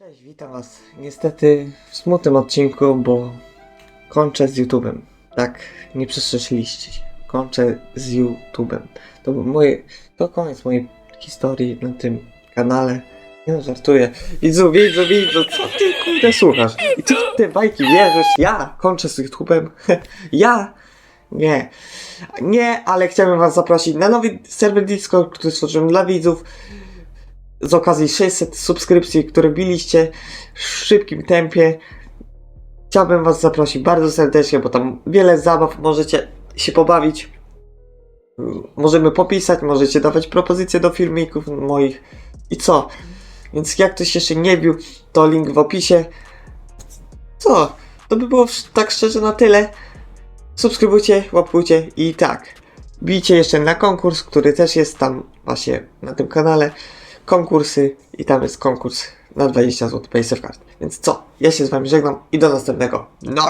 Cześć, witam was. Niestety w smutnym odcinku, bo kończę z YouTube'em. Tak, nie przesłyszeliście się. Kończę z YouTube'em. To moje, to koniec mojej historii na tym kanale. Nie no, żartuję. Widzu, widzu, widzu, co ty kurde słuchasz? I ty bajki wierzysz? Ja kończę z YouTube'em? ja? Nie. Nie, ale chciałbym was zaprosić na nowy serwer Discord, który stworzyłem dla widzów z okazji 600 subskrypcji, które biliście w szybkim tempie. Chciałbym Was zaprosić bardzo serdecznie, bo tam wiele zabaw możecie się pobawić. Możemy popisać, możecie dawać propozycje do filmików moich. I co? Więc jak ktoś jeszcze nie bił, to link w opisie. Co? To by było tak szczerze na tyle. Subskrybujcie, łapkujcie i tak. Bijcie jeszcze na konkurs, który też jest tam właśnie na tym kanale konkursy i tam jest konkurs na 20 zł Paysafe Card. Więc co? Ja się z wami żegnam i do następnego. No!